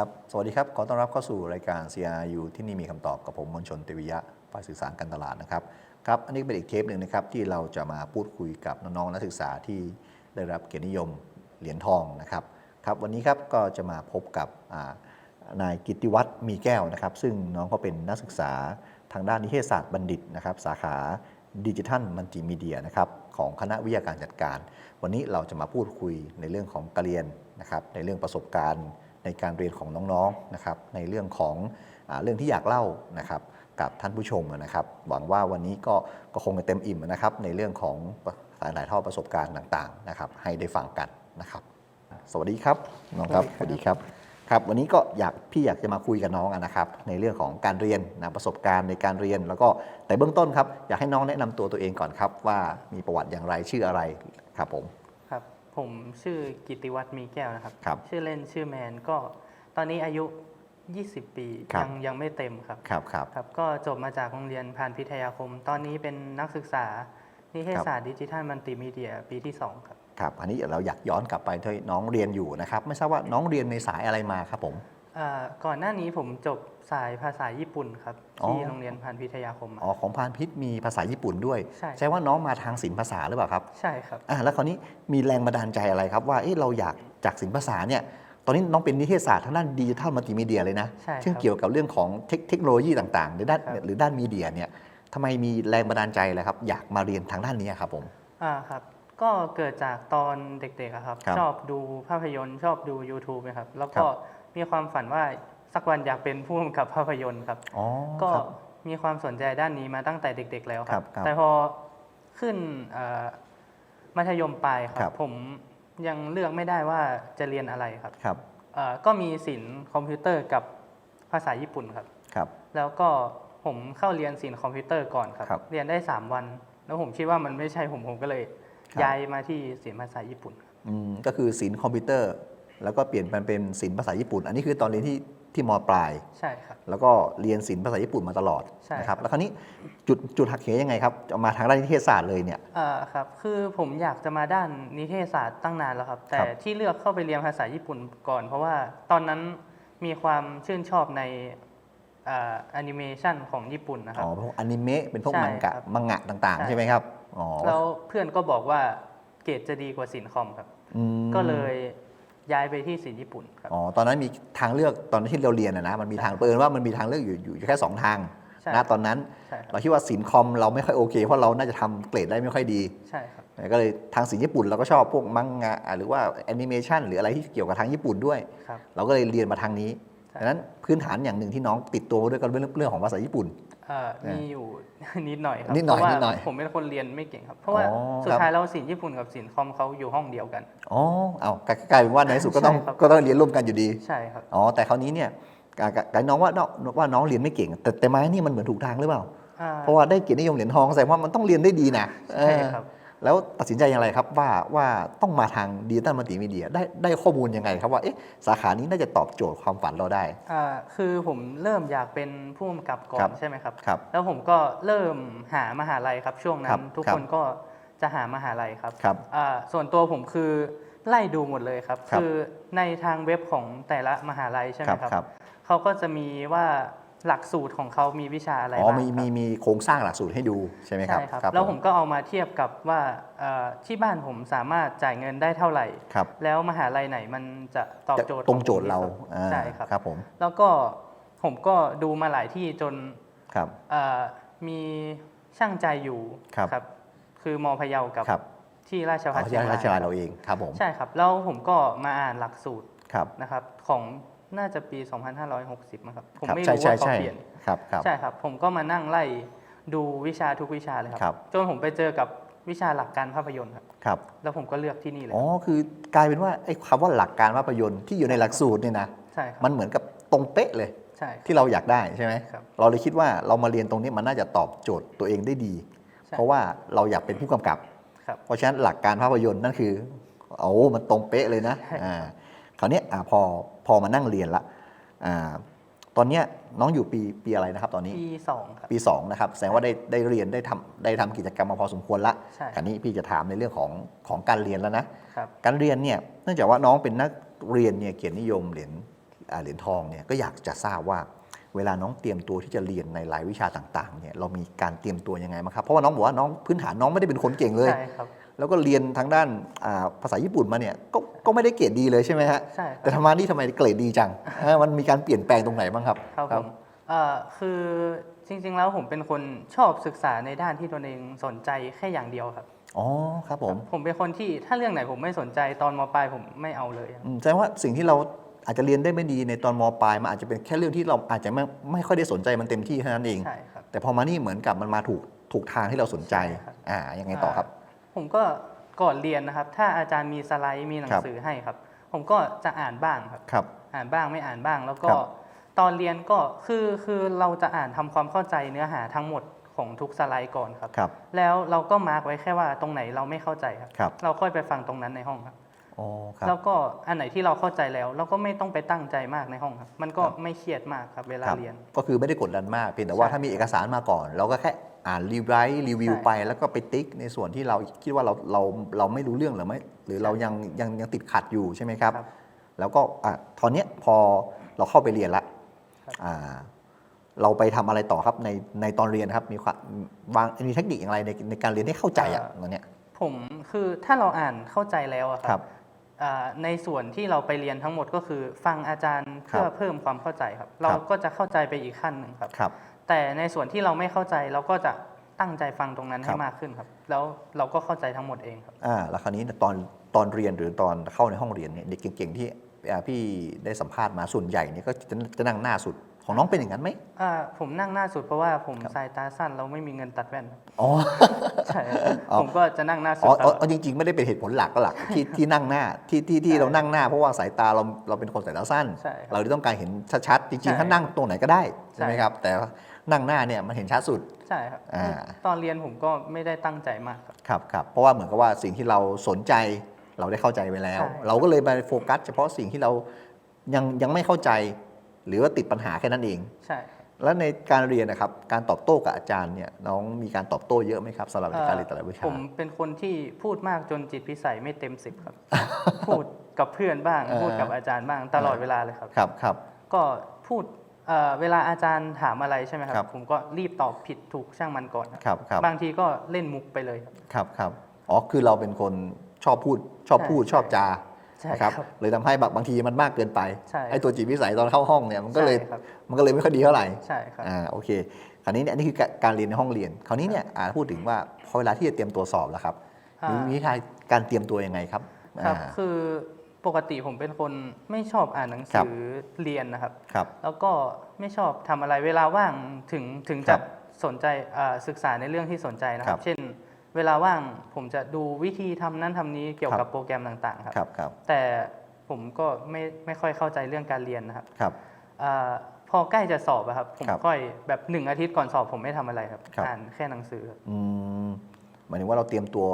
ครับ สวัสดีครับ ขอต้อนรับเข้าสู่รายการ CRU ที่นี่มีคำตอบกับผมมนชนเตวิยะฝ่ายสื่อสารการตลาดนะครับ ครับ อันนี้เป็นอีกเทปหนึ่งนะครับที่เราจะมาพูดคุยกับน้องๆนักศึกษาที่ได้รับเกียรตินิยมเหรียญทองนะครับ ครับ วันนี้ครับก็จะมาพบกับนายกิติวัฒน์มีแก้วนะครับ ซึ่งน้องก็เป็นนักศึกษาทางด้านนิเทศศาสตร์บัณฑิตนะครับ สาขาดิจิทัลมัลติมีเดียนะครับของคณะวิทยาการจัดการ วันนี้เราจะมาพูดคุยในเรื่องของการเรียนนะครับ ในเรื่องประสบการณ์ ในการเรียนของน้องๆนะครับในเรื่องของอาเรื่องที่อยากเล่านะครับกับท่านผู้ชมนะครับ หวังว่าวันนี้ก็ก็คงจะเต็มอิ่มนะครับ ในเรื่องของสายหลายทอดประสบการณ์ต่างๆนะครับ ให้ได้ฟังกันนะครับ สวัสดีครับน้องครับสวัสดีครับครับ วันนี้ก็อยากพี่อยากจะมาคุยกับน้องอะนะครับ ในเรื่องของการเรียนนะประสบการณ์ในการเรียน แล้วก็แต่เบื้องต้นครับอยากให้น้องแนะนำตัวตัวเองก่อนครับ ว่ามีประวัติอย่างไรชื่ออะไรครับผมครับ ผมชื่อกิติวัฒน์มีแก้วนะครับ ครับชื่อเล่นชื่อแมนก็ตอนนี้อายุ 20 ปีครับ ยังยังไม่เต็มครับ ครับครับ ครับก็จบมาจากโรงเรียนพานพิทยาคม ตอนนี้เป็นนักศึกษา นิเทศศาสตร์ดิจิทัลมัลติมีเดียปีที่ 2 ครับ ครับ อันนี้เราอยากย้อนกลับไปที่น้องเรียนอยู่นะครับ ไม่ทราบว่าน้องเรียนในสายอะไรมาครับผมอ่า ก่อนหน้านี้ผมจบสายภาษาญี่ปุ่นครับ อ๋อ ที่โรงเรียนพานพิทยาคมมาอ๋อของพานพิษมีภาษาญี่ปุ่นด้วยใช่ใช่ ว่าน้องมาทางศิลปภาษาหรือเปล่าครับใช่ครับ อ่าแล้วคราวนี้มีแรงบันดาลใจอะไรครับว่าเอ๊ะเราอยากจากศิลปภาษาเนี่ยตอนนี้น้องเป็นนิเทศศาสตร์ทางด้านดิจิทัลมัลติมีเดียเลยนะใช่ครับ ซึ่งเกี่ยวกับเรื่องของเทคเทคโนโลยีต่างๆหรือด้านครับ หรือด้านมีเดียเนี่ยทำไมมีแรงบันดาลใจอะไรครับอยากมาเรียนทางด้านนี้ครับผม อ่าครับ ก็เกิดจากตอนเด็กๆอะครับ ครับชอบดูภาพยนตร์ชอบดู YouTube นะครับ แล้วครัก็บ มีความฝันว่าสักวันอยากเป็นผู้กำกับภาพยนตร์ครับ อ๋อก็ครับ มีความสนใจด้านนี้มาตั้งแต่เด็ก ๆ แล้วคครัรับบ ครับแต่พอขึ้นเอ่อมัธยมปลายครัครับ บ ผมยังเลือกไม่ได้ว่าจะเรียนอะไรครับครับ เอ่อก็มีศิลป์คอมพิวเตอร์กับภาษาญี่ปุ่นครับ ครับ แล้วก็ผมเข้าเรียนศิลป์คอมพิวเตอร์ก่อนครับ ครับเรียนได้ 3 วัน แล้วผมคิดว่ามันไม่ใช่ผมผมก็เลย ครับ ย้ายมาที่ศิลป์ภาษาญี่ปุ่น อืมก็คือศิลป์คอมพิวเตอร์ แล้วก็เปลี่ยนมันเป็นศิลป์ภาษาญี่ปุ่น อันนี้คือตอนเรียนที่ที่มปลาย ใช่ครับ แล้วก็เรียนศิลป์ภาษาญี่ปุ่นมาตลอดใช่นะคครัรับบแล้วคราวนี้จุดจุดหักเหยังไงครับจะมาทางด้านนิเทศศาสตร์เลยเนี่ย เอ่อครับ คือผมอยากจะมาด้านนิเทศศาสตร์ตั้งนานแล้วครับ แต่ครับที่เลือกเข้าไปเรียนภาษาญี่ปุ่นก่อน เพราะว่าตอนนั้นมีความชื่นชอบในแอนิเมชันของญี่ปุ่นนะครัอ๋บอพวกอนิเมะเป็นพวกใช่มังกะครับมังงะต่างใช่ ๆ ใช่ไหมครับ อ๋อแล้วเพื่อนก็บอกว่าเกรดจะดีกว่าศิลป์คอมครับ อืมก็เลย ย้ายไปที่ศิลป์ญี่ปุ่นครับ อ๋อ ตอนนั้นมีทางเลือกตอนที่เราเรียนนะนะ มันมีทางเปิดว่ามันมีทางเลือกอยู่อยู่อยู่แค่2ทางใช่นะตอนนั้นใช่ครับเราคิดว่าศิลป์คอมเราไม่ค่อยโอเค เพราะเราน่าจะทำเกรดได้ไม่ค่อยดี ใช่ครับ ก็เลยทางศิลป์ญี่ปุ่นเราก็ชอบพวกมังงะหรือว่าแอนิเมชันหรืออะไรที่เกี่ยวกับทางญี่ปุ่นด้วยครับเราก็เลยเรียนมาทางนี้ใช่ดังนั้นพื้นฐานอย่างหนึ่งที่น้องติดตัวมาด้วยก็เรื่องเรื่องของภาษาญี่ปุ่นเอ่อเนี่ย มีอยู่นิดหน่อยครับนิดหน่อยเพราะว่านิดหน่อยผมเป็นคนเรียนไม่เก่งครับ เพราะว่าอ๋อสุดครับท้ายแล้วศิลป์ญี่ปุ่นกับศิลป์คอมเขาอยู่ห้องเดียวกันอ๋อเอากลายกลายเป็นว่าในที่สุดก็ต้องใช่ครับก็ต้องเรียนร่วมกันอยู่ดีใช่ครับอ๋อแต่คราวนี้เนี่ยกกกน้องว่าน้องว่าน้องเรียนไม่เก่ง แต่แต่ไม้นี่มันเหมือนถูกทางหรือเปล่าอ่า เพราะว่าได้เกียรตินิยมเหรียญทองแสดงว่ามันต้องเรียนได้ดีนะใช่ครับเออ แล้วตัดสินใจอย่างไรครับว่าว่าต้องมาทางดิจิตอลมัลติมีเดียได้ได้ข้อมูลยังไงครับว่าเอ๊ะสาขานี้น่าจะตอบโจทย์ความฝันเราได้อ่าคือผมเริ่มอยากเป็นผู้กำกับก่อครันบใช่ไหมครับครับ แล้วผมก็เริ่มหามหาลัยครับช่วงนั้ครันบทุกครับคนก็จะหามหาลัยครับครับอ่าส่วนตัวผมคือไล่ดูหมดเลยครับครับคือในทางเว็บของแต่ละมหาลัยใช่ไหคมรับครับครับเขาก็จะมีว่า หลักสูตรของเขามีวิชาอะไรอ๋อบ้างมีครับมีมีโครงสร้างหลักสูตรให้ดูใช่ไหมครับใช่ครับ แล้วผมก็เอามาเทียบกับว่าเอ่อที่บ้านผมสามารถจ่ายเงินได้เท่าไหร่ครับแล้วมหาลัยไหนมันจะตอบจะโจทย์ตรงโจทย์เราของผมที่สุดอ่าใช่ครับครับผมแล้วก็ผมก็ดูมาหลายที่จนครับเอ่อมีช่างใจอยู่ครับคือมอพะเยากับครับที่ราชอ๋ภัฏอเชียที่งราชราการยเราเองครับผมใช่ครับแล้วผมก็มาอ่านหลักสูตรครับนะครับของ น่าจะปี 2560มั้งครับ ผมครับไม่ใช่รู้ใช่ว่าเขาใช่เปลี่ยนครับครับใช่ครับ ผมก็มานั่งไล่ดูวิชาทุกวิชาเลยคครัรับ จนผมไปเจอกับวิชาหลักการภาพยนตร์ครับครับ แล้วผมก็เลือกที่นี่เลย อ๋อ คือกลายเป็นว่าไอ้คำว่าหลักการภาพยนตร์ที่อยู่ในหลักสูตรเนี่ยนะ ใช่ครับ มันเหมือนกับตรงเป๊ะเลย ใช่ครับที่เราอยากได้ใช่ไหมครับ เราเลยคิดว่าเรามาเรียนตรงนี้มันน่าจะตอบโจทย์ตัวเองได้ดีใช่เพราะว่าเราอยากเป็นผู้กำกับครับ เพราะฉะนั้นหลักการภาพยนตร์นั่นคือโอ้มันตรงเป๊ะเลยนะใช่อ่า คราวเนี้ยอ่าพอพอมานั่งเรียนละอ่าตอนเนี้ยน้องอยู่ปีปีอะไรนะครับตอนนี้ปีสองครับปี2นะครับแสดงว่าได้ได้เรียนได้ทำได้ทำกิจกรรมมาพอสมควรละใช่คราวนี้พี่จะถามในเรื่องของของการเรียนแล้วนะครับการเรียนเนี่ยเนื่องจากว่าน้องเป็นนักเรียนเนี่ยเกียรตินิยมเหรียญอ่าเหรียญทองเนี่ยก็อยากจะทราบว่าเวลาน้องเตรียมตัวที่จะเรียนในรายวิชาต่างๆเนี่ยเรามีการเตรียมตัวยังไงบ้างครับเพราะว่าน้องบอกว่าน้องพื้นฐานน้องไม่ได้เป็นคนเก่งเลยใช่ครับ แล้วก็เรียนทางด้านอ่าภาษาญี่ปุ่นมาเนี่ยก็ก็ไม่ได้เกรดดีเลยใช่ไหมฮะใช่คแต่รับทำไมานี่ทำไมเกรดดีจังเออมันมีการเปลี่ยนแปลงตรงไหนบ้างครับครับผมเอ่อคือจริงๆแล้วผมเป็นคนชอบศึกษาในด้านที่ตนเองสนใจแค่อย่างเดียวครับอ๋อครับผมผมเป็นคนที่ถ้าเรื่องไหนผมไม่สนใจตอนมปลายผมไม่เอาเลยครับอืมแสดงว่าสิ่งที่เราอาจจะเรียนได้ไม่ดีในตอนมปลายมันอาจจะเป็นแค่เรื่องที่เราอาจจะไม่ไม่ค่อยได้สนใจมันเต็มที่เท่านั้นเองใช่ครับแต่พอมานี่เหมือนกับมันมาถูกถูกทางที่เราสนใจใช่ครับอ่ายังไงต่อครับ ผมก็ก่อนเรียนนะครับ ถ้าอาจารย์มีสไลด์มีหนัคงรับสือให้ครับ ผมก็จะอ่านบ้างครับครับ อ่านบ้างไม่อ่านบ้าง แล้วก็ครับตอนเรียนก็คือคือเราจะอ่านทำความเข้าใจเนื้อหาทั้งหมดของทุกสไลด์ก่อนครับ ครับแล้วเราก็มาร์กไว้แค่ว่าตรงไหนเราไม่เข้าใจครับ ครับ เราค่อยไปฟังตรงนั้นในห้องครับ อ๋อครับ แล้วก็อันไหนที่เราเข้าใจแล้ว เราก็ไม่ต้องไปตั้งใจมากในห้องครับ มันก็ครับ ไม่เครียดมากครับเวลาครับเรียน ก็คือไม่ได้กดดันมากเพียงแต่ว่าใช่ ถ้ามีเอกสารมาก่อน เราก็แค่ อ่านรีไวท์รีวิวใช่ไปแล้วก็ไปติ๊กในส่วนที่เราคิดว่าเราเราเราไม่รู้เรื่องหรือไม่หรือเรายังยังยังติดขัดอยู่ใช่ไหมครับครับแล้วก็อะตอนเนี้ยพอเราเข้าไปเรียนละครับอ่าเราไปทำอะไรต่อครับในในตอนเรียนครับมีความวางมีเทคนิคอย่างไรในในการเรียนให้เข้าใจอะตอนเนี้ยผมคือถ้าเราอ่านเข้าใจแล้วอะคครัรับบอ่า ในส่วนที่เราไปเรียนทั้งหมดก็คือ ฟังอาจารย์เพื่อครับเพิ่มความเข้าใจครับ เราครับก็จะเข้าใจไปอีกขั้นหนึ่งครับครับแต่ในส่วนที่เราไม่เข้าใจเราก็จะตั้งใจฟังตรงนั้นคให้รับมากขึ้นครับ แล้วเราก็เข้าใจทั้งหมดเองครับอ่าแล้วคราวนี้ตอนตอนเรียนหรือตอนเข้าในห้องเรียนเนี่ยเด็กเก่งๆที่อ่าพี่ได้สัมภาษณ์มาส่วนใหญ่เนี่ยก็จะจะนั่งหน้าสุด ของน้องเป็นอย่างนั้นไหมอ่าผมนั่งหน้าสุดเพราะว่าผมครับสายตาสั้นเราไม่มีเงินตัดแว่นครับอ๋อใช่ครับอ๋อผมก็จะนั่งหน้าสุอ๋ดอตอ๋ลออดอ๋อจริงๆ ไม่ได้เป็นเหตุผลหลักหลักที่ที่นั่งหน้าที่ที่ที่ใช่เรานั่งหน้าเพราะว่าสายตาเราเราเป็นคนสายตาสั้นใช่ครับเราเลยต้องการเห็นชัดๆจริงใช่ๆถ้านั่งตรงไหนก็ได้ใช่ไหมใช่ครับ แต่นั่งหน้าเนี่ยมันเห็นชัดสุดใช่ครับอ่าตอนเรียนผมก็ไม่ได้ตั้งใจมากครับครับครับเพราะว่าเหมือนกับว่าสิ่งที่เราสนใจเราได้เข้าใจไปแล้วใช่เราก็เลยมาโฟกัส เฉพาะสิ่งที่เรายังยังไม่เข้าใจ หรือว่าติดปัญหาแค่นั้นเอง ใช่ครับแล้วในการเรียนนะครับ การตอบโต้กับอาจารย์เนี่ยน้องมีการตอบโต้เยอะไหมครับสำหรับในการเรียนแต่ละวิชา ผมเป็นคนที่พูดมากจนจิตพิสัยไม่เต็มสิบครับ พูดกับเพื่อนบ้างเออพูดกับอาจารย์บ้างตลอดเวลาเลยครับ ครับครับก็พูดเอ่อเวลาอาจารย์ถามอะไรใช่ไหมคครัรับบผมก็รีบตอบผิดถูกช่างมันก่อนครับครับครับบางทีก็เล่นมุกไปเลยครับครับครับอ๋อคือเราเป็นคนชอบพูดชอบใช่พูดใช่ชอบจาใช่ นะครับครับเลยทำให้แบบบางทีมันมากเกินไปใช่ไอ้ตัวจิตวิสัยตอนเข้าห้องเนี่ยมันก็เลยใช่ครับมันก็เลยไม่ค่อยดีเท่าไหร่ใช่ครับอ่าโอเคคราวนี้เนี่ยอันนี้คือการเรียนในห้องเรียน คราวนี้เนี่ยอ่าพูดถึงว่าพอเวลาที่จะเตรียมตัวสอบแล้วครับอ่ามีมีวิธีการเตรียมตัวยังไงครับครับอ่าคือปกติผมเป็นคนไม่ชอบอ่านหนังครัสืบอเรียนนะครับครับ แล้วก็ไม่ชอบทำอะไรเวลาว่างถึงถึงครัจะบสนใจอ่าศึกษาในเรื่องที่สนใจนะคครัรับบเช่น เวลาว่างผมจะดูวิธีทำนั้นทำนี้เกี่ยวครักับบโปรแกรมต่างๆ ครับครับครับแต่ผมก็ไม่ไม่ค่อยเข้าใจเรื่องการเรียนนะครับครับอาพอใกล้จะสอบอะครับผมครับค่อยแบบหนึ่งอาทิตย์ก่อนสอบผมไม่ทำอะไรครับครับอ่านแค่หนังสือครับอืมหมายถึงว่าเราเตรียมตัว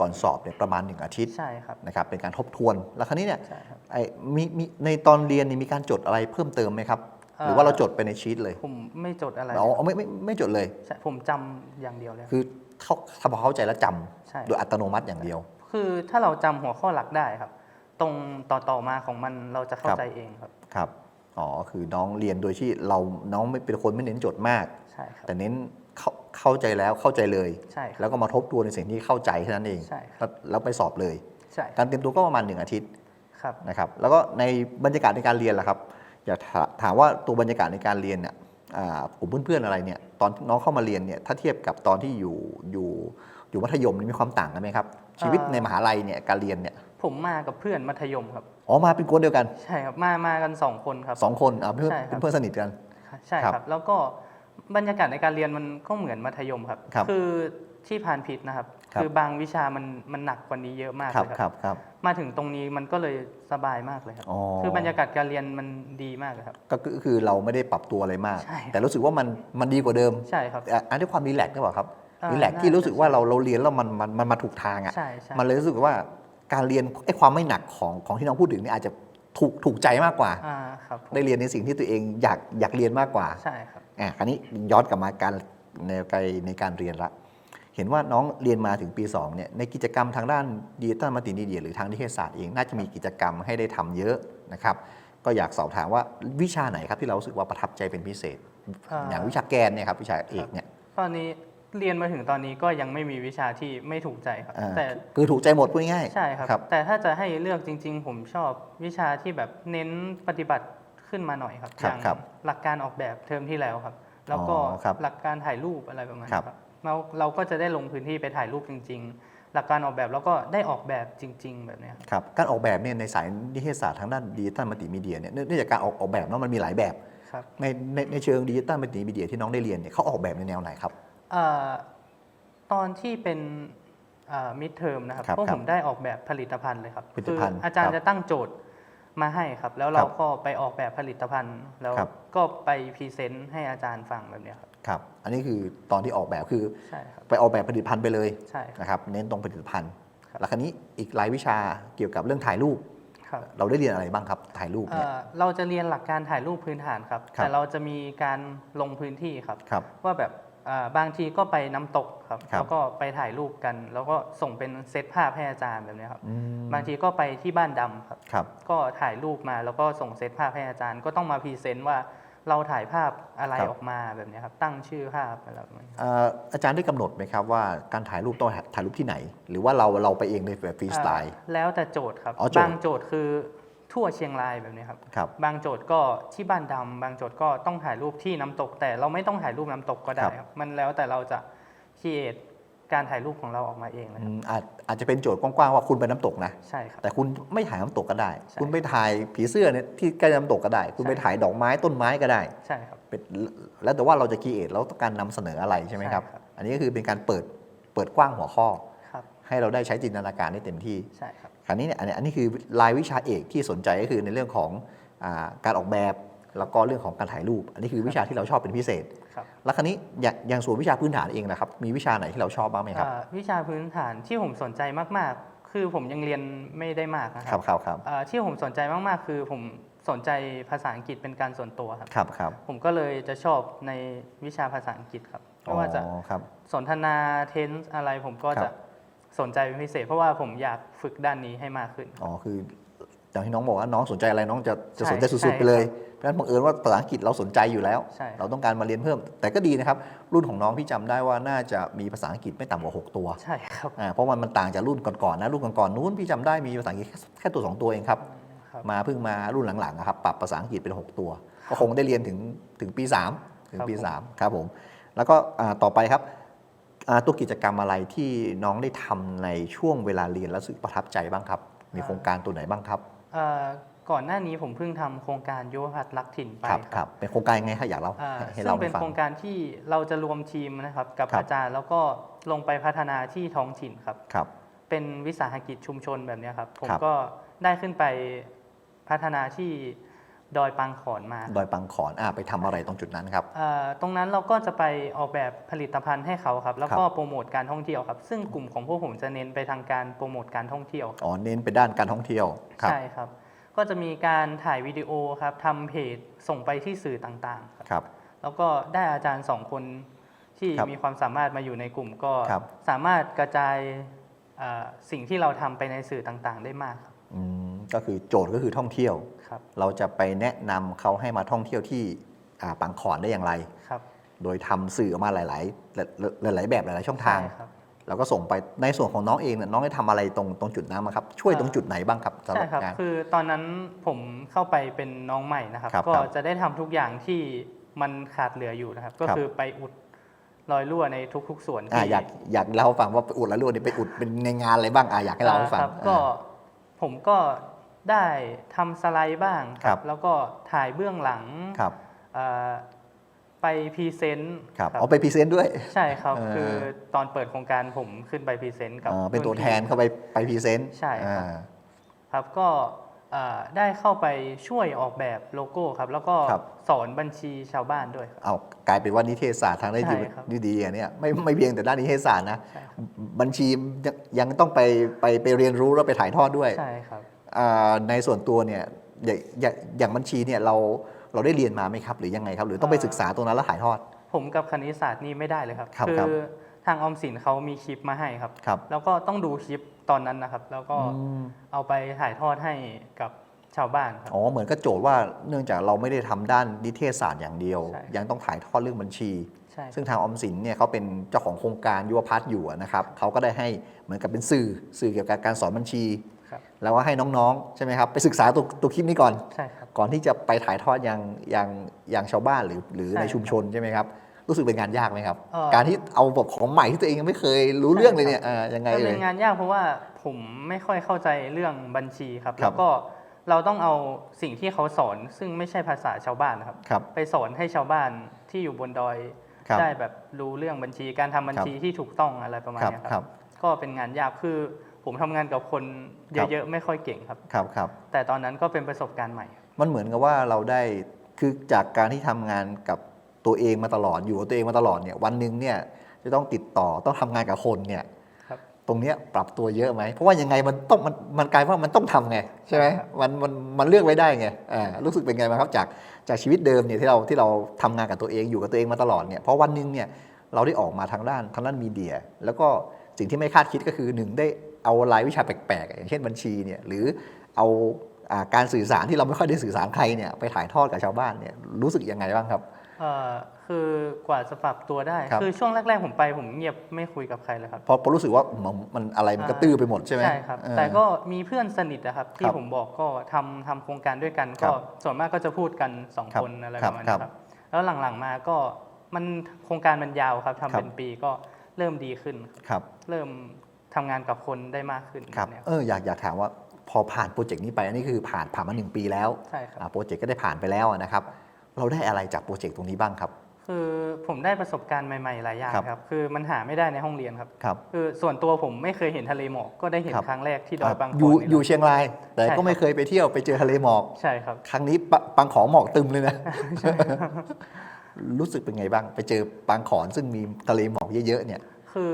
ก่อนสอบเนี่ยประมาณหนึ่งอาทิตย์ใช่ครับนะครับเป็นการทบทวน แล้วคราวนี้เนี่ยใช่ครับไอ้มีมีในตอนเรียนนี่มีการจดอะไรเพิ่มเติมไหมครับเอ่อหรือว่าเราจดไปในชีตเลย ผมไม่จดอะไรอ๋อไม่ไม่ไม่จดเลยใช่ผมจำอย่างเดียวเลยคือ เขาถ้าพอเข้าใจแล้วจำใช่ โดยอัตโนมัติอย่างเดียว คือถ้าเราจำหัวข้อหลักได้ครับ ตรงต่อต่อมาของมันเราจะเข้าครับ ใจเองครับ ครับอ๋อคือน้องเรียนโดยที่เราน้องไม่เป็นคนไม่เน้นจดมาก ใช่ครับ แต่เน้นเข้าเข้าใจแล้วเข้าใจเลย ใช่ครับแล้วก็มาทบทวนในสิ่งที่เข้าใจแค่นั้นเองใช่ครับแล้วแล้วไปสอบเลย ใช่การเตรียมตัวก็ประมาณหนึ่งอาทิตย์ครับ นะครับ แล้วก็ในบรรยากาศในการเรียนล่ะครับ อยากถาถามว่าตัวบรรยากาศในการเรียนเนี่ยอ่า กลุ่มเพื่อนๆอะไรเนี่ยตอนน้องเข้ามาเรียนเนี่ยถ้าเทียบกับตอนที่อยู่อยู่อยู่มัธยมนี่มีความต่างกันไหมครับ ชีวิตในมหาลัยเนี่ยการเรียนเนี่ยผมมากับเพื่อนมัธยมครับอ๋อมาเป็นกวนเดียวกันใช่ครับมามากันสองคนครับสองคนอ่าเพื่อนใช่ครับเป็นเพื่อนสนิทกันใช่ครับครับ แล้วก็บรรยากาศในการเรียนมันก็เหมือนมัธยมครับครับอที่ผ่านผิดนะครับ ครับ คือบางวิชามันมันหนักกว่านี้เยอะมากครับเลยคครัรับบครับ มาถึงตรงนี้มันก็เลยสบายมากเลยครับ อ๋อ คือบรรยากาศการเรียนมันดีมากเลยครับ ก็คือคือเราไม่ได้ปรับตัวอะไรมาก ใช่ แต่รู้สึกว่ามันมันดีกว่าเดิมใช่ครับ อะอันนี้ความรีแลกซ์หรือเปล่าครับอ่ารีแลกซ์น่าที่รู้สึกว่าจะใช่เราเราเรียนแล้วมันมันมันมาถูกทางอะใช่ใช่ มันเลยรู้สึกว่าการเรียนไอ้ความไม่หนักของของที่น้องพูดถึงนี่อาจจะถูกถูกใจมากกว่า อ่าครับผมได้เรียนในสิ่งที่ตัวเองอยากอยากเรียนมากกว่า ใช่ครับ อะคราวนี้ย้อนกลับมาการในการในการเรียนละ เห็นว่าน้องเรียนมาถึงปี2เนี่ยในกิจกรรมทางด้านดิจิตอลมัลติมีเดียหรือทางนิเทศศาสตร์เองน่าจะมีกิจกรรมให้ได้ทำเยอะนะครับก็อยากสอบถามว่าวิชาไหนครับที่เรารู้สึกว่าประทับใจเป็นพิเศษอ่าอย่างวิชาแกนเนี่ยครับวิชาเอกเนี่ยตอนนี้เรียนมาถึงตอนนี้ก็ยังไม่มีวิชาที่ไม่ถูกใจครับอ่าแต่คือถูกใจหมดพูดง่ายๆใช่ครับครับแต่ถ้าจะให้เลือกจริง ๆ ผมชอบวิชาที่แบบเน้นปฏิบัติขึ้นมาหน่อยครับครับอย่างครับหลักการออกแบบเทอมที่แล้วครับ แล้วก็อ๋อครับหลักการถ่ายรูปอะไรประมาณครันี้บครับ เราเราก็จะได้ลงพื้นที่ไปถ่ายรูปจริง ๆ หลักการออกแบบแล้วก็ได้ออกแบบจริง ๆ แบบเนี้ย ครับครับการออกแบบเนี่ยในสายนิเทศศาสตร์ทางด้านดิจิตอลมัลติมีเดียเนี่ยเนื่องเนื่องจากการออกออกแบบเนาะมันมีหลายแบบครับ ในในในเชิงดิจิตอลมัลติมีเดียที่น้องได้เรียนเนี่ยเขาออกแบบในแนวไหนครับ เอ่อตอนที่เป็นมิดเทอมนะครับครับพวกครัผบมได้ออกแบบผลิตภัณฑ์เลยครับผลิตภัณฑ์คืออาจารครัย์บจะตั้งโจทย์มาให้ครับ แล้วคเรารับก็ไปออกแบบผลิตภัณฑ์ แล้วครับ ก็ไปพรีเซนต์ให้อาจารย์ฟังแบบเนี้ยครับ ครับ อันนี้คือตอนที่ออกแบบคือ ใช่ครับ ไปออกแบบผลิตภัณฑ์ไปเลยใช่ครับ นะครับ เน้นตรงผลิตภัณฑ์ครับแล้วคราวนี้อีกหลายวิชาเกี่ยวกับเรื่องถ่ายรูป ครับเราได้เรียนอะไรบ้างครับ ถ่ายรูปเอ่เนี่ยอเราจะเรียนหลักการถ่ายรูปพื้นฐานครับ ครับ แต่เราจะมีการลงพื้นที่ครับ ครับ ว่าแบบอ่าบางทีก็ไปน้ำตกครับ ครับ แล้วก็ไปถ่ายรูปกัน แล้วก็ส่งเป็นเซตภาพให้อาจารย์แบบเนี้ยครับ อืมบางทีก็ไปที่บ้านดำครับ ครับ ก็ถ่ายรูปมาแล้วก็ส่งเซตภาพให้อาจารย์ ก็ต้องมาพรีเซนต์ว่า เราถ่ายภาพอะไรครับ ออกมาแบบเนี้ยครับตั้งชื่อภาพอะไรแบบนี้ เอ่ออาจารย์ได้กำหนดไหมครับว่าการถ่ายรูปต้องถ่ายรูปที่ไหน หรือว่าเราเราไปเองในแบบฟรีสไตล์ อ่าแล้วแต่โจทย์ครับ อ๋อโจทย์ บางโจทย์คือทั่วเชียงรายแบบนี้ครับ ครับ บางโจทย์ก็ที่บ้านดำบางโจทย์ก็ต้องถ่ายรูปที่น้ำตก แต่เราไม่ต้องถ่ายรูปน้ำตกก็ได้ครับ ครับ มันแล้วแต่เราจะคิด การถ่ายรูปของเราออกมาเองเลยอืครับมอาจอาจจะเป็นโจทย์กว้างๆว่าคุณไปน้ำตกนะ ใช่ครับ แต่คุณไม่ถ่ายน้ำตกก็ได้ ใช่ คุณไปถ่ายผีเสื้อเนี่ยที่ใกล้น้ำตกก็ได้ คุณใช่ไปถ่ายดอกไม้ต้นไม้ก็ได้ ใช่ครับ เป็นแล้วแต่ว่าเราจะคีเอทเราต้องการนำเสนออะไรใช่ไหมครับ ใช่ครับ อันนี้ก็คือเป็นการเปิดเปิดกว้างหัวข้อ ครับให้เราได้ใช้จินตนาการได้เต็มที่ ใช่ครับ คราวนี้เนี่ยอันนี้อันนี้คือรายวิชาเอกที่สนใจก็คือในเรื่องของอาการออกแบบ แล้วก็เรื่องของการถ่ายรูป อันนี้คือวิชาที่เราชอบเป็นพิเศษครับแล้วคราวนี้อย่างอย่างส่วนวิชาพื้นฐานเองนะครับ มีวิชาไหนที่เราชอบบ้างไหมครับอ่าวิชาพื้นฐานที่ผมสนใจมากๆ คือผมยังเรียนไม่ได้มากนะคครัรับบครับครับอ่าที่ผมสนใจมากๆ คือผมสนใจภาษาอังกฤษเป็นการส่วนตัวครับครับครับผมก็เลยจะชอบในวิชาภาษาอังกฤษครับไม่ว่าจะอ๋อครับสนทนาเทนส์อะไรผมก็ครัจะบสนใจเป็นพิเศษ เพราะว่าผมอยากฝึกด้านนี้ให้มากขึ้น อ๋อ คือ อย่างที่น้องบอกว่าน้องสนใจอะไรน้องจะจะใช่สนใจสุใช่ดๆไปเลย เพราะฉะนั้นบังเอิญว่าภาษาอังกฤษเราสนใจอยู่แล้วใช่เราต้องการมาเรียนเพิ่ม แต่ก็ดีนะครับ รุ่นของน้องพี่จำได้ว่าน่าจะมีภาษาอังกฤษไม่ต่ำกว่า 6 ตัว ใช่ครับอ่าเพราะมันมันต่างจากรุ่นก่อนๆนะรุ่นก่อนๆนู้นพี่จำได้มีภาษาอังกฤษแค่แค่ตัว 2 ตัวเองครับครับ มาเพิ่งมารุ่นหลังๆนะครับปรับภาษาอังกฤษเป็น 6 ตัว ก็คงได้เรียนถึงถึงปี 3 ถึงปีครับผม3ครับผมแล้วก็อ่าต่อไปครับอ่าตัวกิจกรรมอะไรที่น้องได้ทำในช่วงเวลาเรียนแล้วรู้สึกประทับใจบ้างครับ มีโครงการตัวไหนบ้างครับเอ่อ ก่อนหน้านี้ผมเพิ่งทำโครงการยุวพัฒน์รักถิ่นไปครับคครัรับบเป็นโครงการยังไงครับอยากเล่าอ่าให้ให้ซึ่เรางเป็นฟังโครงการที่เราจะรวมทีมนะครับกับครับอาจารย์แล้วก็ลงไปพัฒนาที่ท้องถิ่นครับครับ เป็นวิสาหกิจชุมชนแบบเนี้ยครับ ผมครับก็ได้ขึ้นไปพัฒนาที่ ดอยปังขอนมา ดอยปังขอนอ่าไปทำอะไรตรงจุดนั้นครับ เอ่อตรงนั้นเราก็จะไปออกแบบผลิตภัณฑ์ให้เขาครับ แล้วก็ครับโปรโมทการท่องเที่ยวครับ ซึ่งกลุ่มของพวกผมจะเน้นไปทางการโปรโมทการท่องเที่ยวครับอ๋อเน้นไปด้านการท่องเที่ยวครับ ใช่ครับ ก็จะมีการถ่ายวิดีโอครับทำเพจส่งไปที่สื่อต่างๆครับ ครับ แล้วก็ได้อาจารย์สองคนที่ครับมีความสามารถมาอยู่ในกลุ่มก็ ครับ สามารถกระจายเอ่อสิ่งที่เราทำไปในสื่อต่างๆ ได้มากครับ อืม ก็คือโจทย์ก็คือท่องเที่ยว ครับ เราจะไปแนะนำเขาให้มาท่องเที่ยวที่อ่าปังขอนได้อย่างไร ครับโดยทำสื่อออกมาหลาย ๆ หลาย ๆ แบบหลาย ๆ ช่องทาง ใช่ครับ แล้วก็ส่งไปในส่วนของน้องเองเนี่ยน้องได้ทำอะไรตรงตรงจุดนั้นมาครับ ช่วยตรงจุดไหนบ้างครับสำหใช่รับครับ งาน คือตอนนั้นผมเข้าไปเป็นน้องใหม่นะครับ ครับก็ครับจะได้ทำทุกอย่างที่มันขาดเหลืออยู่นะครับ ก็ครับ คือไปอุดรอยรั่วในทุก ๆ ส่วนอ่าที่อยากอยากเล่าให้ฟังว่าไปอุดแล้วรั่วนี่ไปอุดเป็นในงานอะไรบ้างอ่าอยากให้เราให้ฟังครับก็อ่าผมก็ ได้ทำสไลด์บ้างคครัรับ บ แล้วก็ถ่ายเบื้องหลังครับเอ่อไปพรีเซนต์ครับเอาไปพรีเซนต์ด้วย ใช่ครับ เออคือตอนเปิดโครงการผมขึ้นไปพรีเซนต์กับอ่าเป็นตัวรุ่แทนเข้าไปไปพรีเซนต์ใช่ครับ อ่า ครับก็เอ่อได้เข้าไปช่วยออกแบบโลโก้ครับ แล้วก็ครับ สอนบัญชีชาวบ้านด้วยครับ เอากลายเป็นว่านิเทศศาสตร์ทางด้านใช่ครับ ดีๆอะเนี่ยไม่ไม่เพียงแต่ด้านนิเทศศาสตร์นะ ใช่ครับบัญชียังยังต้องไปไปไปเรียนรู้แล้วไปถ่ายทอดด้วย ใช่ครับอ่า ในส่วนตัวเนี่ยอย่างอย่างอย่างบัญชีเนี่ยเราเราได้เรียนมาไหมครับ หรือยังไงครับ หรือต้องไปเอ่อศึกษาตรงนั้นแล้วถ่ายทอด ผมกับคณิตศาสตร์นี่ไม่ได้เลยครับครับอครับทางออมสินเขามีคลิปมาให้ครับ ครับ แล้วก็ต้องดูคลิปตอนนั้นนะครับ แล้วก็อืม เอาไปถ่ายทอดให้กับชาวบ้านครับ อ๋อเหมือนกับโจทย์ว่าเนื่องจากเราไม่ได้ทำด้านนิเทศศาสตร์อย่างเดียว ใช่ ยังต้องถ่ายทอดเรื่องบัญชี ใช่ซึ่งทางออมสินเนี่ยเขาเป็นเจ้าของโครงการยุวพัฒน์อยู่อะนะครับเขาก็ได้ให้เหมือนกับเป็นสื่อสื่อเกี่ยวกับการสอนบัญชีครับ แล้วก็ให้น้องๆ ใช่ไหมครับ ไปศึกษาตัวตัวคลิปนี้ก่อน ใช่ครับ ก่อนที่จะไปถ่ายทอดยังยังยังชาวบ้านหรือหรือใช่ในชุมชนใช่ไหมครับ รู้สึกเป็นงานยากไหมครับ เอ่อ การที่เอาแบบของใหม่ที่ตัวเองยังไม่เคยรู้เรื่องเลยเนี่ยใช่ครับอ่ายังไงก็เลเป็ย นงานยากเพราะว่าผมไม่ค่อยเข้าใจเรื่องบัญชีครับ ครับ แล้วก็เราต้องเอาสิ่งที่เขาสอนซึ่งไม่ใช่ภาษาชาวบ้านนะครับ ครับ ไปสอนให้ชาวบ้านที่อยู่บนดอย ครับ ได้แบบรู้เรื่องบัญชีการทำบัญชีที่ถูกต้องอะไรประมาณครับเนี้ยคครัรับบก็เป็นงานยากคือ ผมทำงานกับคนครับเยอะๆไม่ค่อยเก่งครับ ครับครับ แต่ตอนนั้นก็เป็นประสบการณ์ใหม่ มันเหมือนกับว่าเราได้คือจากการที่ทำงานกับตัวเองมาตลอดอยู่กับตัวเองมาตลอดเนี่ยวันหนึ่งเนี่ยจะต้องติดต่อต้องทำงานกับคนเนี่ยครับ ตรงเนี้ยปรับตัวเยอะไหมเพราะว่ายังไงมันต้องมันมันกลายว่ามันต้องทำไงใช่ไหมใช่ครับมันมันมันเลือกไว้ได้ไงอ่ารู้สึกเป็นไงบ้างครับจากจากชีวิตเดิมเนี่ยที่เราที่เราทำงานกับตัวเองอยู่กับตัวเองมาตลอดเนี่ยเพราะวันหนึ่งเนี่ยเราได้ออกมาทางด้านทางด้านมีเดีย แล้วก็สิ่งที่ไม่คาดคิดก็คือหนึ่งได้ เอารายวิชาแปลกๆ อย่างเช่นบัญชีเนี่ยหรือเอาอ่าการสื่อสารที่เราไม่ค่อยได้สื่อสารใครเนี่ยไปถ่ายทอดกับชาวบ้านเนี่ยรู้สึกยังไงบ้างครับเอ่อคือกว่าจะปรับตัวได้ครับคือช่วงแรก ๆ ผมไปผมเงียบไม่คุยกับใครเลยครับ เพราะเพราะรู้สึกว่ามันมันอะไรมันกระตื้อไปหมดใช่ไหมใช่ครับเออแต่ก็มีเพื่อนสนิทนะครับคที่รับผมบอกก็ทำทำโครงการด้วยกันครัก็บส่วนมากก็จะพูดกันสองครับคนอะไรครัปบระมาณครันี้บครับ แล้วหลังๆมาก็มันโครงการมันยาวครับทำครับเป็นปีก็เริ่มดีขึ้นครับ เริ่ม ทำงานกับคนได้มากขึ้นครับเนี่ย เอออยากอยากถามว่าพอผ่านโปรเจกต์นี้ไปอันนี้คือผ่านผ่านมาหนึ่งปีแล้วใช่ครับ อ่าโปรเจกต์ก็ได้ผ่านไปแล้วนะครับ เราได้อะไรจากโปรเจกต์ตรงนี้บ้างครับ คือผมได้ประสบการณ์ใหม่ๆหลายอย่างครับ ครับ คือมันหาไม่ได้ในห้องเรียนครับ ครับคือส่วนตัวผมไม่เคยเห็นทะเลหมอกก็ได้เห็นครับ ครั้งแรกที่ดอยบางอยู่ขนี่อยู่แหละเชียงราย แต่ใช่ครัก็บ ไม่เคยไปเที่ยวไปเจอทะเลหมอก ใช่ครับ ครั้งนี้ปะปางขอหมอกตึมเลยนะ รู้สึกเป็นไงบ้าง ไปเจอปางขอนซึ่งมีทะเลหมอกเยอะๆเนี่ย คือ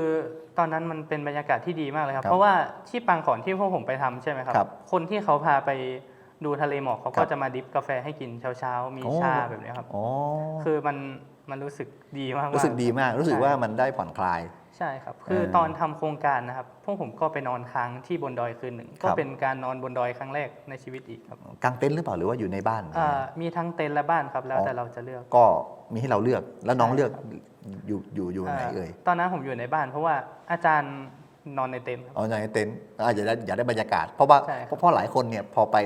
ตอนนั้นมันเป็นบรรยากาศที่ดีมากเลยครับ ครับเพราะว่าที่ปางขอนที่พวกผมไปทำใช่ไหมครับ ครับคนที่เขาพาไปดูทะเลหมอกเขาครัก็บจะมาดิฟกาแฟให้กินเช้าๆมีโอ้ ชาแบบเนี้ยครับ อ๋อคือมันมันรู้สึกดีมากๆรู้สึกดีมาก รู้สึกใช่ว่ามันได้ผ่อนคลาย ใช่ครับ คือเออตอนทำโครงการนะครับ พวกผมก็ไปนอนค้างที่บนดอยคืนหนึ่งครัก็บเป็นการนอนบนดอยครั้งแรกในชีวิตอีกครับกางเต็นท์หรือเปล่าหรือว่าอยู่ในบ้านอ่ามีทั้งเต็นท์และบ้านครับแล้วอ๋อแต่เราจะเลือก ก็มีให้เราเลือกแล้วน้องใช่เลือกครับ อยู่อยู่อยู่ไหนเอ่ยตอนนั้นผมอยู่ในบ้าน เพราะว่าอาจารย์นอนในเต็นท์ครับอ๋อในเต็นท์อาจจะได้อยากได้บรรยากาศ เพราะว่าใช่ครับ เพราะเพราะหลายคนเนี่ยพอไป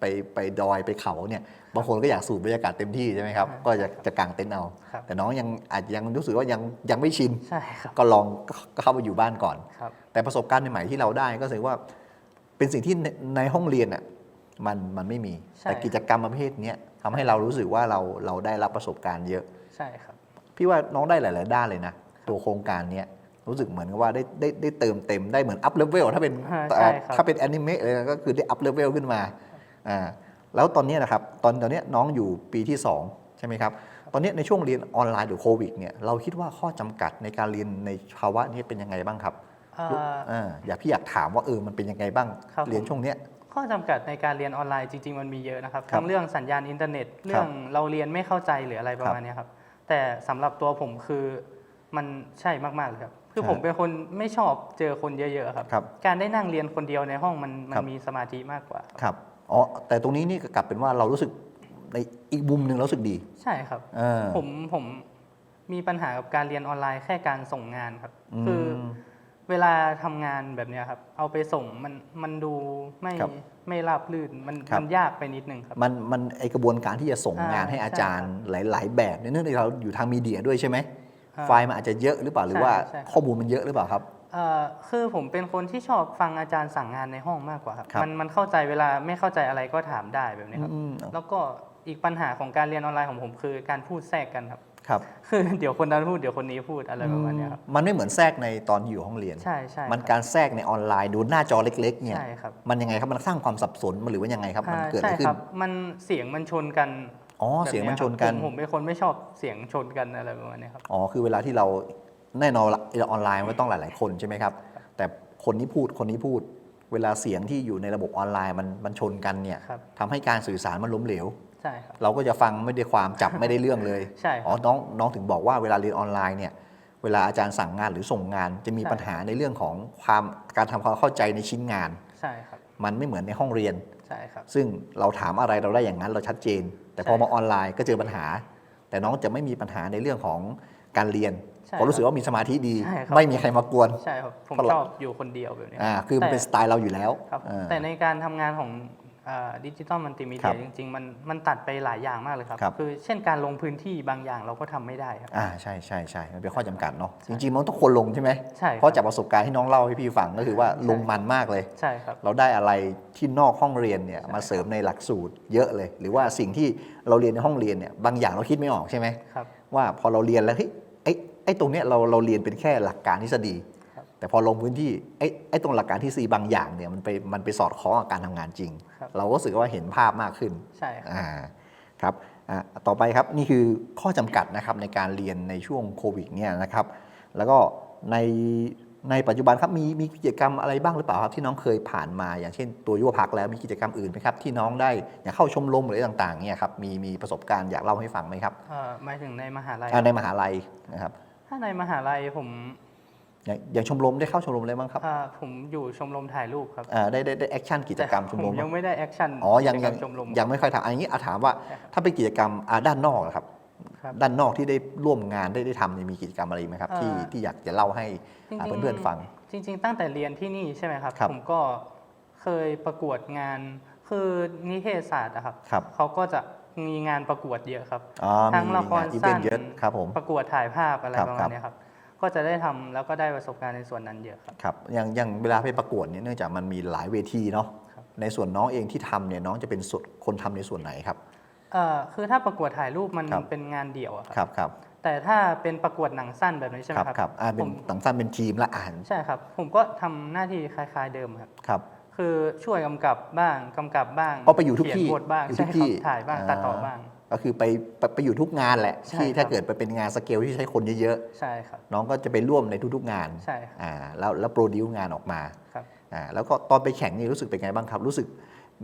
ไปไปดอยไปเขาเนี่ยบางคนก็อยากสูดบรรยากาศเต็มที่ใช่ไหมครับก็จะจะกางเต็นท์เอา ครับแต่น้องยังอาจจะยังรู้สึกว่ายังยังไม่ชินใช่ครับก็ลองก็ก็เข้ามาอยู่บ้านก่อน ครับ แต่ประสบการณ์ใหม่ๆที่เราได้ก็คือว่า เป็นสิ่งที่ในในห้องเรียนอะมันมันไม่มี ใช่ แต่กิจกรรมประเภทเนี้ยทำให้เรารู้สึกว่าเราเราได้รับประสบการณ์เยอะ ใช่ครับ พี่ว่าน้องได้หลาย ๆ ด้านเลยนะ ตัวโครงการเนี้ยรู้สึกเหมือนกับว่าได้ได้ได้เติมเต็มได้เหมือนอัพเลเวลถ้าเป็นอ่าใช่ครับ ถ้าเป็นแอนิเมะเลยก็คือได้อัพเลเวลขึ้นมาอ่าแล้วตอนเนี้ยนะครับตอนตอนเนี้ยน้องอยู่ปีที่ 2 ใช่ไหมครับ ตอนเนี้ยในช่วงเรียนออนไลน์หรือโควิดเนี่ยเราคิดว่าข้อจำกัดในการเรียนในภาวะนี้เป็นยังไงบ้างครับอ่า อ่าอยากพี่อยากถามว่าเออมันเป็นยังไงบ้าง ครับ เรียนช่วงเนี้ย ข้อจำกัดในการเรียนออนไลน์จริง ๆ มันมีเยอะนะครับครับทั้งเรื่องสัญญาณอินเทอร์เน็ต เรื่องเราเรียนไม่เข้าใจหรืออะไรประมาณเนี้ยครับ แต่สำหรับตัวผมคือมันใช่มากๆเลยครับ คือใช่ผมเป็นคนไม่ชอบเจอคนเยอะๆครับครับ การได้นั่งเรียนคนเดียวในห้องมันมัครันบมีสมาธิมากกว่าครับครับ อ๋อ แต่ตรงนี้นี่ก็กลับเป็นว่าเรารู้สึกในอีกมุมหนึ่งเรารู้สึกดี ใช่ครับเออผมผมมีปัญหากับการเรียนออนไลน์แค่การส่งงานครับอืมคือ เวลาทำงานแบบเนี้ยครับ เอาไปส่งมันมันดูไม่ครับ ไม่ราบรื่นมันครับ มันยากไปนิดนึงครับ มันมันไอกระบวนการที่จะส่งอ่างงานให้ใช่อาจารย์หลาย ๆ แบบเนี่ยเนื่องจากเราอยู่ทางมีเดียด้วยใช่ไหมอ่าไฟล์มันอาจจะเยอะหรือเปล่าหรือใช่ว่าใช่ครับข้อมูลมันเยอะหรือเปล่าครับ เอ่อคือผมเป็นคนที่ชอบฟังอาจารย์สั่งงานในห้องมากกว่าครับครับ มันมันเข้าใจเวลาไม่เข้าใจอะไรก็ถามได้แบบนี้ครับ อืม แล้วก็อีกปัญหาของการเรียนออนไลน์ของผมคือการพูดแทรกกันครับ ครับคือเดี๋ยวคนนั้นพูดเดี๋ยวคนนี้พูดอะไรประมาณเนี้ยครับมันไม่เหมือนแทรกในตอนอยู่ห้องเรียนใช่ใช่มันครับการแทรกในออนไลน์ดูหน้าจอเล็กๆเนี่ยใช่ครับมันยังไงครับมันสร้างความสับสนมันหรือว่ายังไงครับ มันอ่าเกิดอะใช่ไรขึ้คนรับมันเสียงมันชนกันอ๋อแบบเสียงมันยชนกันครับผมผมเป็นคนไม่ชอบเสียงชนกันอะไรประมาณเนี้ยครับอ๋อคือเวลาที่เราแน่นอนละเราออนไลน์มันต้องหลาย ๆ คนใช่ไหมครับ แต่คนนี้พูดคนนี้พูด เวลาเสียงที่อยู่ในระบบออนไลน์มันมันชนกันเนี่ยครับทำให้การสื่อสารมันล้มเหลว ใช่ครับ เราก็จะฟังไม่ได้ความจับไม่ได้เรื่องเลยใช่ครับอ๋อน้องน้องถึงบอกว่าเวลาเรียนออนไลน์เนี่ยเวลาอาจารย์สั่งงานหรือส่งงาน จะมีใช่ปัญหาในเรื่องของความการทำความเข้าใจในชิ้นงานใช่ครับอมันไม่เหมือนในห้องเรียนใช่ครับซึ่งเราถามอะไรเราได้อย่างนั้นเราชัดเจน แต่พอใช่มาออนไลน์ก็เจอปัญหา แต่น้องจะไม่มีปัญหาในเรื่องของการเรียนใช่เพราะรู้สึกว่ามีสมาธิดีใช่ครับไม่มีใครมากวนใช่ครับผมเพราะเราชอบอยู่คนเดียวแบบเนี้ยอ่าคือมันแต่เป็นสไตล์เราอยู่แล้วครับอ่าแต่ในการทำงานของ ดิจิตอลมัลติมีครัเดียบจริง ๆ มันมันตัดไปหลายอย่างมากเลยครับครับคือเช่นการลงพื้นที่บางอย่างเราก็ทำไม่ได้ครับ อ่าใช่ใช่ใช่มันเป็นข้อจำกัดเนาะใช่จริงๆมันต้องควรลงใช่ไหมใช่ครับเพราะจากประสบการณ์ที่น้องเล่าให้พี่ฟังก็คือว่าใช่ ลงมันมากเลย ใช่ครับ เราได้อะไรที่นอกห้องเรียนเนี่ยมาเสริมในหลักสูตรเยอะเลย หรือว่าสิ่งที่เราเรียนในห้องเรียนเนี่ยบางอย่างเราคิดไม่ออกใช่ไหมครับ ว่าพอเราเรียนแล้วเฮ้ยไอ้ไอ้ตรงเนี้ยเราเราเรียนเป็นแค่หลักการทฤษฎีครับ แต่พอลงพื้นที่ไอ้ไอ้ตรงหลักการทฤษฎีบางอย่างเนี่ยมันไปมันไปสอดคล้องกับการทำงานจริงครับเราก็รู้สึกว่าเห็นภาพมากขึ้นใช่ครับอ่าครับอ่าต่อไปครับนี่คือข้อจำกัดนะครับในการเรียนในช่วงโควิดเนี่ยนะครับ แล้วก็ในในปัจจุบันครับมีมีกิจกรรมอะไรบ้างหรือเปล่าครับที่น้องเคยผ่านมา อย่างเช่นตัวยุวพักแล้วมีกิจกรรมอื่นไหมครับที่น้องได้อยากเข้าชมรมหรืออะไรต่างๆเนี่ยครับมีมีประสบการณ์อยากเล่าให้ฟังไหมครับเอ่อหมายถึงในมหาลัยอ่าในมหาลัยนะครับ ถ้าในมหาลัยผม อย่างอย่างชมรมได้เข้าชมรมอะไรบ้างครับอ่าผมอยู่ชมรมถ่ายรูปครับอ่าได้ได้ได้แอคชั่นกิจกรรมชมรมแต่ผยังไม่ได้แอคชั่นอ๋อยังกิจกรยังรมชมรม ยังไม่ค่อยทำอันนี้อาถามว่าใช่ครับถ้าเป็นกิจกรรมอ่าด้านนอกอะครับ ครับด้านนอกที่ได้ร่วมงานได้ได้ทำเนี่ยมีกิจกรรมอะไรอีกไหมครับ ที่เอ่อที่อยากจะเล่าให้อ่าจริงๆเพื่อนๆฟัง จริง ๆ ตั้งแต่เรียนที่นี่ใช่ไหมครับ ครับ ผมก็เคยประกวดงาน คือนิเทศศาสตร์อะครับครับเขาก็จะมีงานประกวดเยอะครับ อ๋อทั้งมีละครงานอีเวนสั้นต์เยอะครับผม ประกวดถ่ายภาพอะไรครับประครัมาณบเนี้ยครับ ก็จะได้ทำแล้วก็ได้ประสบการณ์ในส่วนนั้นเยอะครับครับอย่างอย่างเวลาไปประกวดเนี่ยเนื่องจากมันมีหลายเวทีเนาะครับในส่วนน้องเองที่ทำเนี่ยน้องจะเป็นส่วนคนทำในส่วนไหนครับเอ่อคือถ้าประกวดถ่ายรูปมันครับเป็นงานเดี่ยวอะครับครับครับแต่ถ้าเป็นประกวดหนังสั้นแบบนี้ใช่ไหคมรับครับครับอ่าเป็นผมต่างสั้นเป็นทีมละอ่านใช่ครับ ผมก็ทำหน้าที่คล้าย ๆเดิมครับครับ คือช่วยกำกับบ้างกำกับบ้างเอาไปอยู่ทุกเขีนที่บทบ้างอยู่ใช่ทุกคที่รับถ่ายบ้างตัดต่อบ้าง ก็คือไปไปไปอยู่ทุกงานแหละใช่ที่ครับถ้าเกิดไปเป็นงานสเกลที่ใช้คนเยอะใช่ครับ ๆน้องก็จะไปร่วมในทุกๆงานใช่ครับ อ่าแล้วแล้วโปรดิวงานออกมาครับ อ่าแล้วก็ตอนไปแข่งนี่รู้สึกเป็นไงบ้างครับ รู้สึก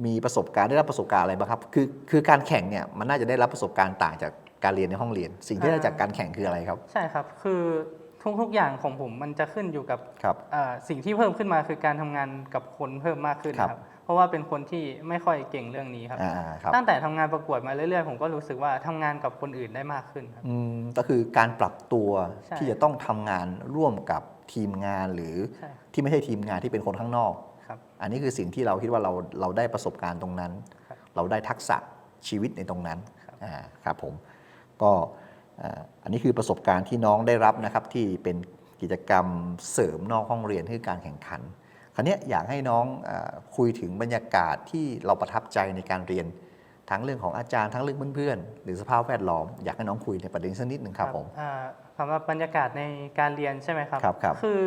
มีประสบการณ์ได้รับประสบการณ์อะไรบ้างครับคือคือการแข่งเนี่ยมันน่าจะได้รับประสบการณ์ต่างจากการเรียนในห้องเรียน สิ่งที่ได้จากการแข่งคืออะไรครับใช่ครับ คือทุกๆอย่างของผมมันจะขึ้นอยู่กับครับ เอ่อสิ่งที่เพิ่มขึ้นมาคือการทำงานกับคนเพิ่มมากขึ้นครับ ครับ เพราะว่าเป็นคนที่ไม่ค่อยเก่งเรื่องนี้ครับ อ่าครับตั้งแต่ทำงานประกวดมาเรื่อยๆ ผมก็รู้สึกว่าทำงานกับคนอื่นได้มากขึ้นครับ อืมก็คือการปรับตัวใช่ที่จะต้องทำงานร่วมกับทีมงานหรือใช่ครับที่ไม่ใช่ทีมงานที่เป็นคนข้างนอก ครับ อันนี้คือสิ่งที่เราคิดว่าเราเราได้ประสบการณ์ตรงนั้น ครับเราได้ทักษะชีวิตในตรงนั้นครับ อ่าครับผมก็อ่าอันนี้คือประสบการณ์ที่น้องได้รับนะครับที่เป็นกิจกรรมเสริมนอกห้องเรียนคือการแข่งขัน คราวเนี้ยอยากให้น้องอาคุยถึงบรรยากาศที่เราประทับใจในการเรียน ทั้งเรื่องของอาจารย์ทั้งเรื่องเพื่อนๆ หรือสภาพแวดล้อม อยากให้น้องคุยในประเด็นสักนิดหนึ่งครับผมอ่าสำหรับบรรยากาศในการเรียนใช่ไหมครับครับครับคือ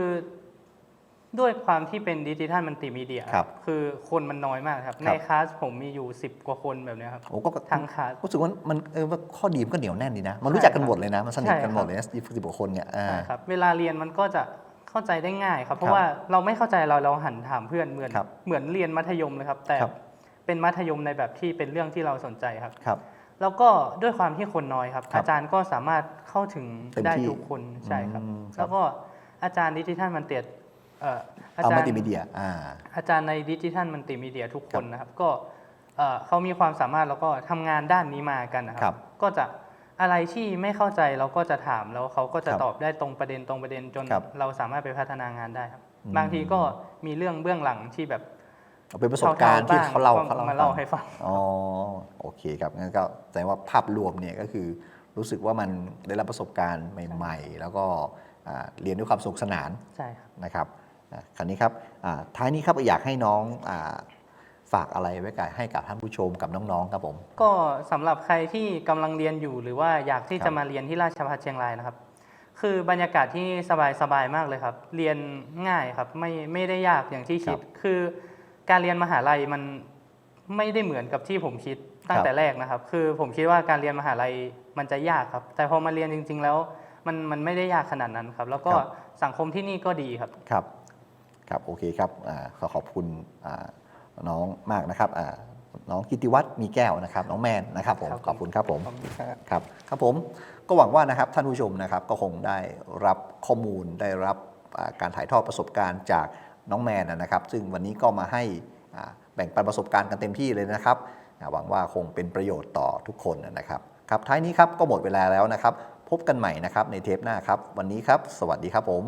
ด้วยความที่เป็นดิจิทัลมัลติมีเดียครับคือคนมันน้อยมากครับครับในคลาสผมมีอยู่ 10 กว่าคนแบบเนี้ยครับโอ้ก็ทั้งคลาสรู้สึกว่ามันเออว่าข้อดีมันก็เหนียวแน่นดีนะ มันใช่รู้จักกันครับหมดเลยนะ มันสนิทกันใช่ครับหมดเลยนะสิบสิบกว่าคนเนี่ยอ่าใช่ครับเวลาเรียนมันก็จะ เข้าใจได้ง่ายครับ เพครัราะบว่าเราไม่เข้าใจเราเราหันถามเพื่อนเหมือนครับเหมือนเรียนมัธยมเลยครับ แต่ครับเป็นมัธยมในแบบที่เป็นเรื่องที่เราสนใจครับครับ แล้วก็ด้วยความที่คนน้อยครับครับอาจารย์ก็สามารถเข้าถึงเต็มได้ที่ทุกคนใช่ครับอืมครับ แล้วก็อาจารย์ดิจิทัลมันเตียเอ่ออาเอาจารมัลย์ติมีเดียอ่าอาจารย์ในดิจิทัลมันติมีเดียทุกคนนะครับ ก็เอ่อเขามีความสามารถแล้วก็ทำงานด้านนี้มากันนะคครัรับบก็จะ อะไรที่ไม่เข้าใจเราก็จะถามแล้วเขาก็จะครับตอบได้ตรงประเด็นตรงประเด็นจน ครับเราสามารถไปพัฒนางานได้ครับ อืม บางทีก็มีเรื่องเบื้องหลังที่แบบเอาเป็นประสบการณ์ที่เขาเล่าก็เขาเล่ามาเล่าให้ให้ฟัง ฟัง อ๋อโอเคครับงั้นก็แสดงว่าภาพรวมเนี่ยก็คือรู้สึกว่ามันได้รับประสบการณ์ใหม่ ๆ แล้วก็อ่าเรียนด้วยความสนุกสนาน ใช่ครับ นะครับอ่าคราวนี้ครับอ่าท้ายนี้ครับอยากให้น้องอา ฝากอะไรไว้กับให้กับท่านผู้ชมกับน้องๆครับผม ก็สำหรับใครที่กำลังเรียนอยู่หรือว่าอยากที่ครับจะมาเรียนที่ราชภัฏเชียงรายนะครับ คือบรรยากาศที่สบายๆมากเลยครับ เรียนง่ายครับไม่ไม่ได้ยากอย่างที่คิด คือการเรียนมหาลัยมันไม่ได้เหมือนกับที่ผมคิดตั้งแต่แรกนะครับ คือผมคิดว่าการเรียนมหาลัยมันจะยากครับ แต่พอมาเรียนจริง ๆ แล้ว มันมันไม่ได้ยากขนาดนั้นครับ แล้วก็ครับ สังคมที่นี่ก็ดีครับ ครับ ครับ โอเคครับอาขอขอบคุณอ่า น้องมากนะครับอ่าน้องกิติวัฒน์มีแก้วนะครับ น้องแมนนะครับผมครับผมขอบคุณครับผมขอบคุณครับครับครับผมก็หวังว่านะครับท่านผู้ชมนะครับก็คงได้รับข้อมูลได้รับอ่าการถ่ายทอดประสบการณ์จากน้องแมนนะครับ ซึ่งวันนี้ก็มาให้อ่าแบ่งปันประสบการณ์กันเต็มที่เลยนะครับอ่าหวังว่าคงเป็นประโยชน์ต่อทุกคนนะครับครับท้ายนี้ครับก็หมดเวลาแล้วนะครับ พบกันใหม่นะครับในเทปหน้าครับ วันนี้ครับ สวัสดีครับผม